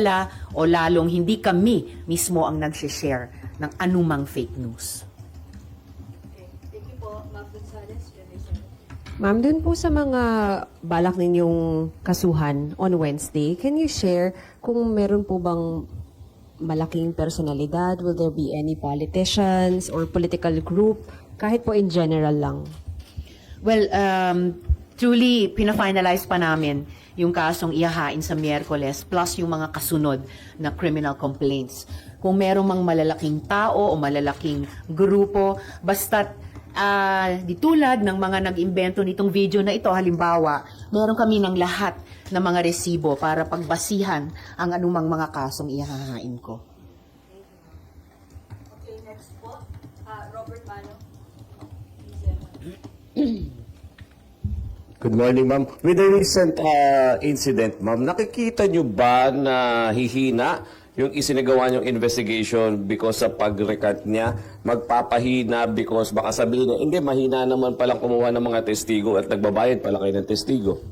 naniniwala o lalong hindi kami mismo ang nag-share ng anumang fake news. Ma'am, dun po sa mga balak ninyong kasuhan on Wednesday, can you share kung meron po bang malaking personalidad? Will there be any politicians or political group? Kahit po in general lang. Well, um, truly, pina-finalize pa namin yung kasong ihahain sa Miyerkules plus yung mga kasunod na criminal complaints. Kung merong mang malalaking tao o malalaking grupo, basta't ah, di tulad ng mga nag-imbento nitong video na ito, halimbawa, meron kami ng lahat ng mga resibo para pagbasihan ang anumang mga kasong ihahain ko. Okay, next po. Ah, Robert Mano. Please, Good morning, ma'am. With the recent uh, incident, ma'am, nakikita nyo ba na hihina yung isinagawa niyong investigation because sa pag-recant niya, magpapahina because baka sabihin niya, hindi, mahina naman palang kumuha ng mga testigo at nagbabayad pala kayo ng testigo.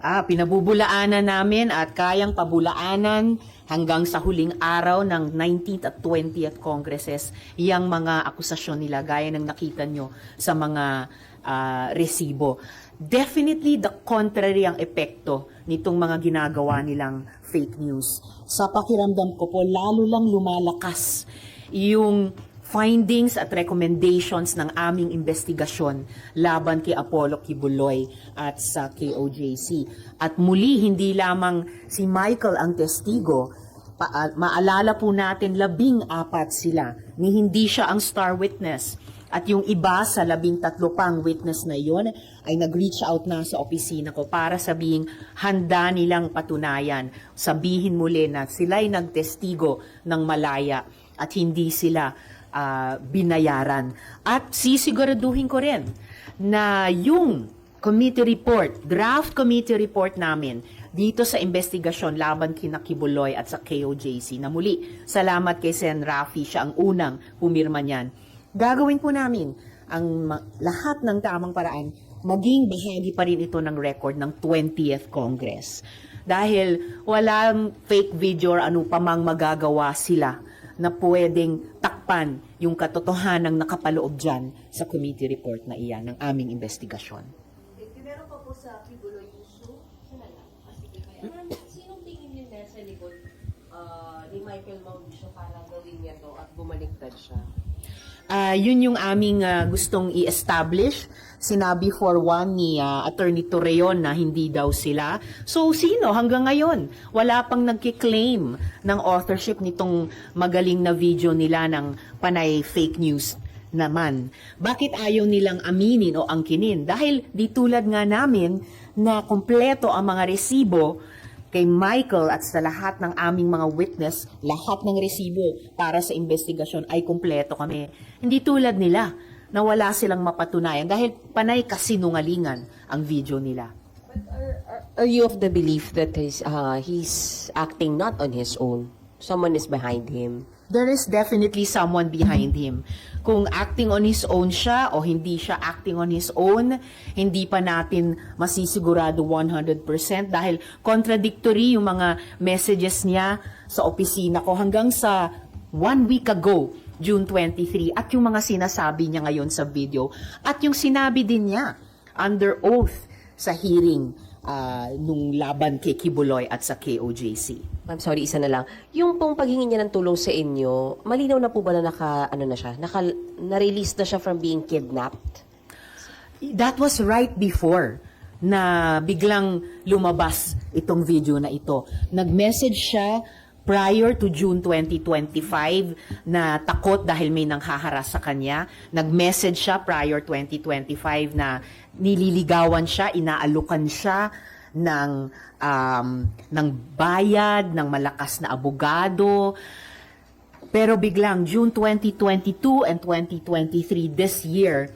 Ah, pinabubulaanan namin at kayang pabulaanan hanggang sa huling araw ng 19th at 20th Congresses yung mga akusasyon nila gaya ng nakita nyo sa mga ah, resibo. Definitely the contrary ang epekto nitong mga ginagawa nilang fake news. Sa pakiramdam ko po, lalo lang lumalakas yung findings at recommendations ng aming investigasyon laban kay Apollo Kibuloy at sa KOJC. At muli, hindi lamang si Michael ang testigo, pa- maalala po natin labing apat sila ni hindi siya ang star witness. At yung iba sa labing tatlo pang witness na yon ay nag-reach out na sa opisina ko para sabihing handa nilang patunayan. Sabihin muli na sila'y nagtestigo ng malaya at hindi sila ah, binayaran. At sisiguraduhin ko rin na yung committee report, draft committee report namin dito sa investigasyon laban kina Kibuloy at sa KOJC na muli, salamat kay Sen. Rafi, siya ang unang pumirma niyan. Gagawin po namin ang lahat ng tamang paraan, maging bahagi pa rin ito ng record ng 20th Congress. Dahil walang fake video or ano pa mang magagawa sila na pwedeng takpan yung katotohanang nakapaloob dyan sa committee report na iyan ng aming investigasyon. Okay, meron pa po sa Kibuloy issue. Sana lang. Ah, sige, kaya. Ma'am, sinong tingin niyo nasa likod ah, ni Michael Mauricio para gawin niya bumaliktad siya? Ah, yun yung aming ah, gustong i-establish. Sinabi for one ni ah, Attorney Torreon na hindi daw sila. So, sino hanggang ngayon? Wala pang nagkiklaim ng authorship nitong magaling na video nila ng panay fake news naman. Bakit ayaw nilang aminin o angkinin? Dahil di tulad nga namin na kumpleto ang mga resibo kay Michael at sa lahat ng aming mga witness, lahat ng resibo para sa investigasyon ay kumpleto kami. Hindi tulad nila na wala silang mapatunayan dahil panay kasinungalingan ang video nila. But are, are, are you of the belief that he's, uh, he's acting not on his own? Someone is behind him? There is definitely someone behind him. Kung acting on his own siya o hindi siya acting on his own, hindi pa natin masisigurado 100% dahil contradictory yung mga messages niya sa opisina ko hanggang sa one week ago, June 23, at yung mga sinasabi niya ngayon sa video, at yung sinabi din niya under oath sa hearing ah, nung laban kay Kibuloy at sa KOJC. I'm sorry, isa na lang. Yung pong paghingi niya ng tulong sa inyo, malinaw na po ba na naka, ano na siya, naka, na-release na siya from being kidnapped? That was right before na biglang lumabas itong video na ito. Nag-message siya prior to June 2025 na takot dahil may nanghaharas sa kanya. Nag-message siya prior 2025 na nililigawan siya, inaalukan siya ng um, ng bayad, ng malakas na abogado. Pero biglang June 2022 and 2023 this year,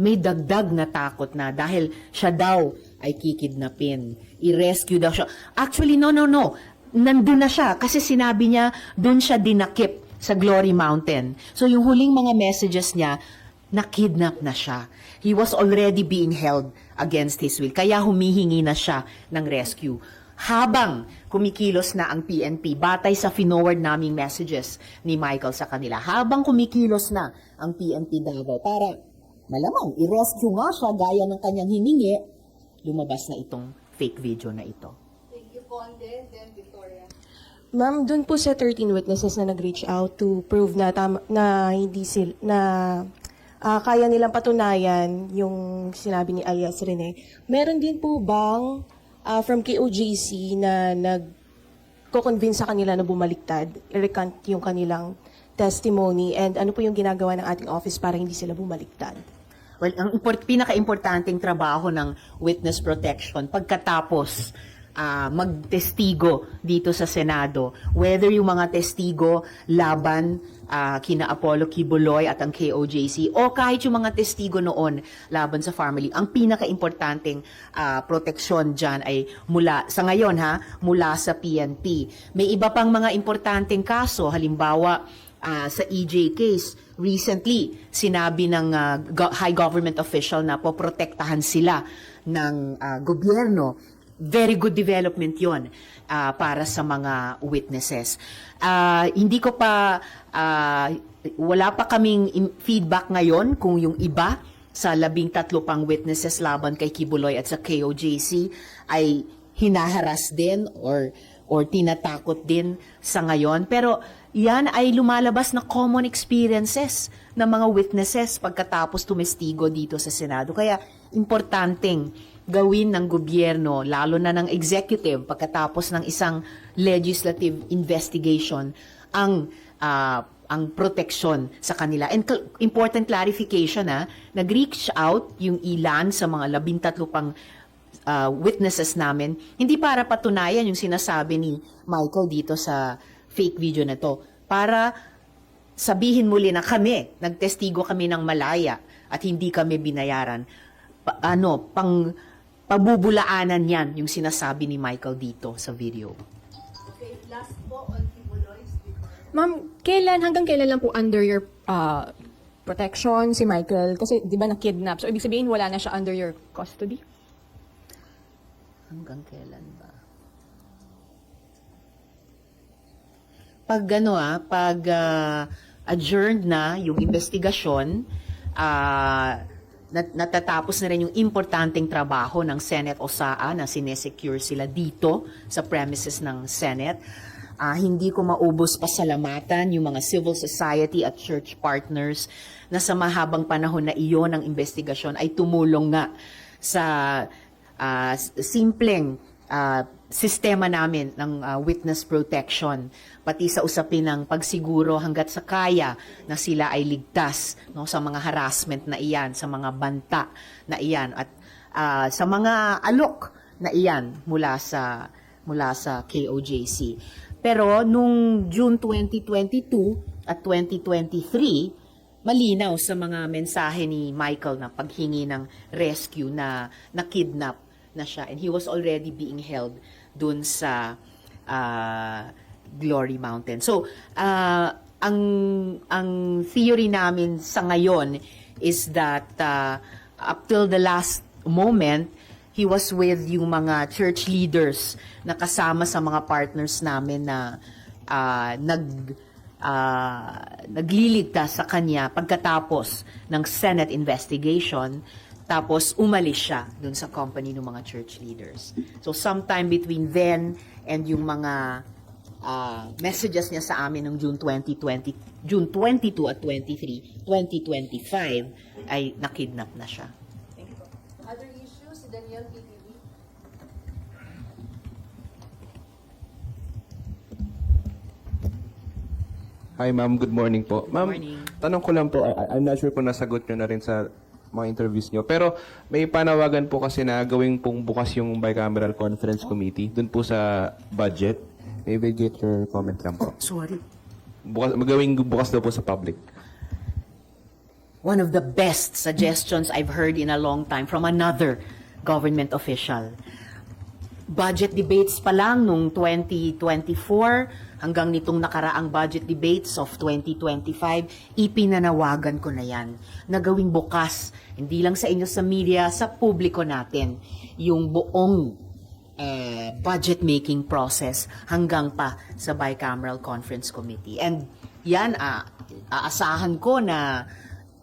may dagdag na takot na dahil siya daw ay kikidnapin. I-rescue daw siya. Actually, no, no, no. Nandun na siya kasi sinabi niya doon siya dinakip sa Glory Mountain. So yung huling mga messages niya, nakidnap na siya. He was already being held against his will. Kaya humihingi na siya ng rescue. habang kumikilos na ang PNP, batay sa finoward naming messages ni Michael sa kanila, habang kumikilos na ang PNP Davao para malamang i-rescue nga siya gaya ng kanyang hiningi, lumabas na itong fake video na ito. Thank you, Conde. Then Victoria. Ma'am, dun po sa 13 witnesses na nag-reach out to prove na tam- na hindi sil na ah, kaya nilang patunayan yung sinabi ni alias Rene. Meron din po bang ah, from KOJC na nag convince sa kanila na bumaliktad, recant yung kanilang testimony and ano po yung ginagawa ng ating office para hindi sila bumaliktad? Well, ang import, pinaka-importanting trabaho ng witness protection pagkatapos ah, magtestigo dito sa Senado, whether yung mga testigo laban ah, kina Apollo Kibuloy at ang KOJC o kahit yung mga testigo noon laban sa family, ang pinaka-importanting ah, proteksyon dyan ay mula, sa ngayon ha, mula sa PNP. May iba pang mga importanteng kaso, halimbawa ah, sa EJ case, recently, sinabi ng ah, go- high government official na poprotektahan sila ng ah, gobyerno. Very good development yon ah, para sa mga witnesses. Ah, hindi ko pa, ah, wala pa kaming feedback ngayon kung yung iba sa labing tatlo pang witnesses laban kay Kibuloy at sa KOJC ay hinaharas din or or tinatakot din sa ngayon. Pero yan ay lumalabas na common experiences ng mga witnesses pagkatapos tumestigo dito sa Senado. Kaya importanteng gawin ng gobyerno, lalo na ng executive, pagkatapos ng isang legislative investigation, ang ah, ang proteksyon sa kanila. And important clarification ha, nag-reach out yung ilan sa mga labintatlo pang uh, witnesses namin, hindi para patunayan yung sinasabi ni Michael dito sa fake video na to. Para sabihin muli na kami, nagtestigo kami ng malaya at hindi kami binayaran. Pa- ano, pang pabubulaanan yan yung sinasabi ni Michael dito sa video. Okay, last po on Victoria. Ma'am, kailan, hanggang kailan lang po under your uh, protection si Michael? Kasi di ba na-kidnap? So, ibig sabihin wala na siya under your custody? Hanggang kailan ba? Pag ano ah, pag ah, adjourned na yung investigasyon, ah, nat- natatapos na rin yung importanteng trabaho ng Senate OSAA na sinesecure sila dito sa premises ng Senate. Ah, hindi ko maubos pasalamatan yung mga civil society at church partners na sa mahabang panahon na iyon ng investigasyon ay tumulong nga sa s- simpleng ah, sistema namin ng ah, witness protection. Pati sa usapin ng pagsiguro hanggat sa kaya na sila ay ligtas no sa mga harassment na iyan sa mga banta na iyan at ah, sa mga alok na iyan mula sa mula sa KOJC pero nung June 2022 at 2023 malinaw sa mga mensahe ni Michael na paghingi ng rescue na na-kidnap na siya and he was already being held dun sa ah, Glory Mountain. So, ah, ang ang theory namin sa ngayon is that ah, up till the last moment he was with yung mga church leaders na kasama sa mga partners namin na ah, nag ah, nagliligtas sa kanya pagkatapos ng Senate investigation tapos umalis siya dun sa company ng mga church leaders. So sometime between then and yung mga ah, messages niya sa amin ng June 2020, June 22 at 23, 2025 ay nakidnap na siya. Other issues, si Daniel PTV. Hi ma'am, good morning po. Ma'am, tanong ko lang po, I- I'm not sure kung nasagot nyo na rin sa mga interviews nyo, pero may panawagan po kasi na gawing pong bukas yung bicameral conference committee dun po sa budget. Maybe get your comment lang po. Sorry. Bukas, magawing bukas daw po sa public. one of the best suggestions I've heard in a long time from another government official. Budget debates pa lang nung 2024 hanggang nitong nakaraang budget debates of 2025, ipinanawagan ko na yan na gawing bukas, hindi lang sa inyo sa media, sa publiko natin, yung buong uh, budget making process hanggang pa sa bicameral conference committee. And yan, ah, aasahan ko na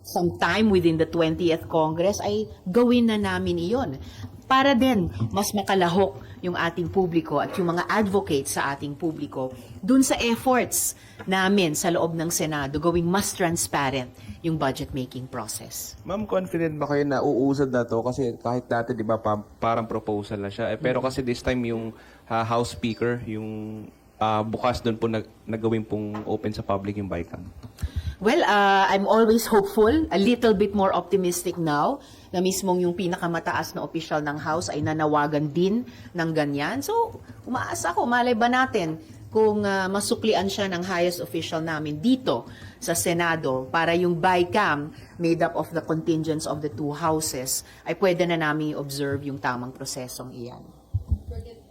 sometime within the 20th Congress ay gawin na namin iyon para din mas makalahok yung ating publiko at yung mga advocates sa ating publiko dun sa efforts namin sa loob ng Senado gawing mas transparent yung budget making process. Ma'am, confident ba kayo na uusad na to? Kasi kahit dati, di ba, pa- parang proposal na siya. Eh, pero kasi this time yung ah, House Speaker, yung ah, bukas doon po nag nagawin pong open sa public yung BICAM. Well, uh, I'm always hopeful, a little bit more optimistic now na mismong yung pinakamataas na opisyal ng House ay nanawagan din ng ganyan. So, umaasa ako, malay ba natin kung uh, masuklian siya ng highest official namin dito sa Senado para yung BICAM made up of the contingents of the two houses ay pwede na namin observe yung tamang prosesong iyan.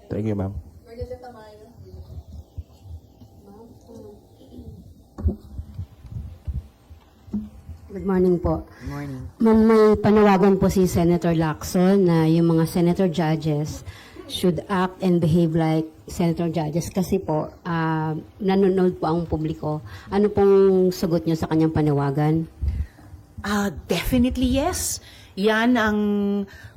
Thank you, ma'am. Good morning po. Morning. Ma'am, may panawagan po si Senator Lacson na yung mga senator judges should act and behave like senator judges kasi po ah, nanonood po ang publiko. Ano pong sagot niyo sa kanyang panawagan? Ah, definitely yes. Yan ang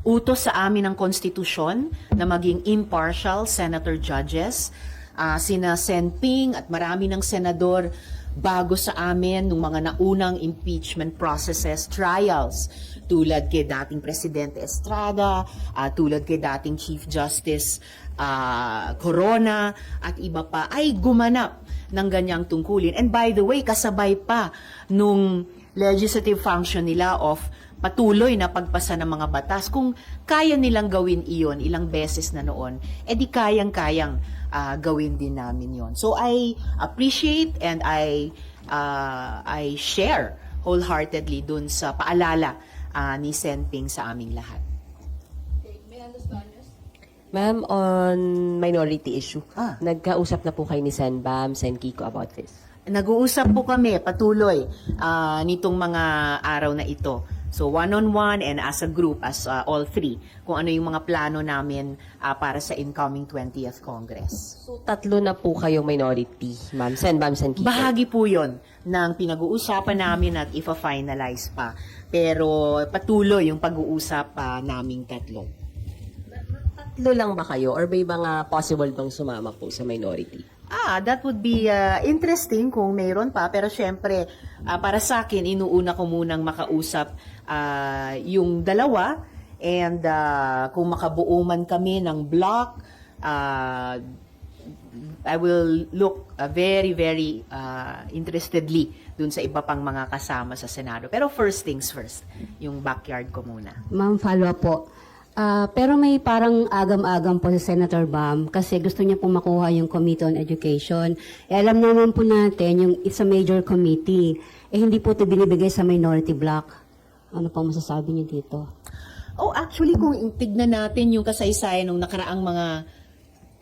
utos sa amin ng konstitusyon na maging impartial senator judges. Ah, sina Sen Ping at marami ng senador bago sa amin nung mga naunang impeachment processes, trials, tulad kay dating Presidente Estrada, ah, tulad kay dating Chief Justice ah, Corona, at iba pa, ay gumanap ng ganyang tungkulin. And by the way, kasabay pa nung legislative function nila of patuloy na pagpasa ng mga batas. Kung kaya nilang gawin iyon ilang beses na noon, edi kayang-kayang ah, gawin din namin yon. So I appreciate and I ah, I share wholeheartedly dun sa paalala ah, ni Senping sa aming lahat. Ma'am, on minority issue, Ah. nagkausap na po kayo ni Sen Bam, Sen Kiko about this? Nag-uusap po kami patuloy ah, nitong mga araw na ito. So one-on-one and as a group, as ah, all three, kung ano yung mga plano namin ah, para sa incoming 20th Congress. So, tatlo na po kayong minority, ma'am. Sen Bam, Sen Kiko. Bahagi po yon ng pinag-uusapan namin at ifa-finalize pa. Pero patuloy yung pag-uusap pa naming tatlo. Tatlo lang ba kayo or may mga possible bang sumama po sa minority? Ah, that would be uh, interesting kung mayroon pa. Pero syempre, ah, para sa akin, inuuna ko munang makausap ah, yung dalawa. And ah, kung makabuo man kami ng block, ah, I will look ah, very, very ah, interestedly dun sa iba pang mga kasama sa Senado. Pero first things first, yung backyard ko muna. Ma'am, follow up po. Ah, pero may parang agam-agam po si Senator Bam kasi gusto niya pong makuha yung Committee on Education. Eh, alam naman po natin yung it's a major committee. Eh, hindi po ito binibigay sa minority block. Ano pong masasabi niyo dito? Oh, actually, kung tignan natin yung kasaysayan ng nakaraang mga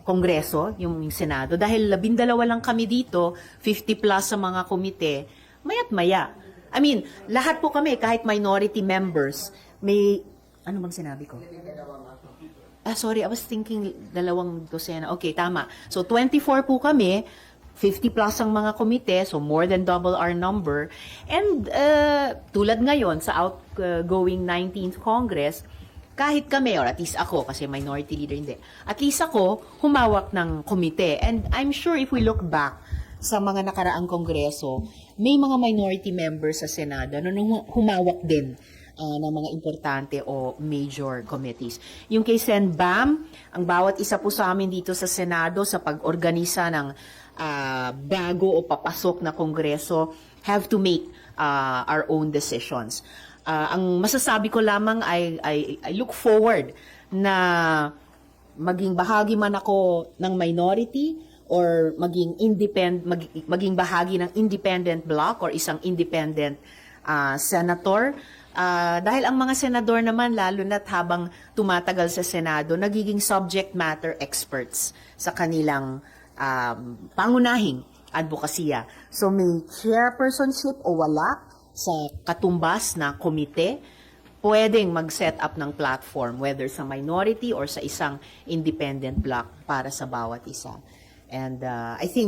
kongreso, yung Senado, dahil labindalawa lang kami dito, 50 plus sa mga komite, mayat maya. I mean, lahat po kami, kahit minority members, may, ano bang sinabi ko? Ah, sorry, I was thinking dalawang dosena. Okay, tama. So, 24 po kami, 50 plus ang mga komite, so more than double our number. And uh, tulad ngayon sa outgoing 19th Congress, kahit kami, or at least ako, kasi minority leader hindi, at least ako, humawak ng komite. And I'm sure if we look back sa mga nakaraang kongreso, may mga minority members sa Senado na humawak din ah, ng mga importante o major committees. Yung kay Sen Bam, ang bawat isa po sa amin dito sa Senado sa pag-organisa ng ah, bago o papasok na kongreso have to make ah, our own decisions. Ah, ang masasabi ko lamang ay, ay I look forward na maging bahagi man ako ng minority or maging independent maging bahagi ng independent bloc or isang independent ah, senator Ah, dahil ang mga senador naman lalo na't habang tumatagal sa Senado nagiging subject matter experts sa kanilang um, pangunahing advokasya. So may chairpersonship o wala sa katumbas na komite pwedeng mag-set up ng platform, whether sa minority or sa isang independent block para sa bawat isa. And uh, I think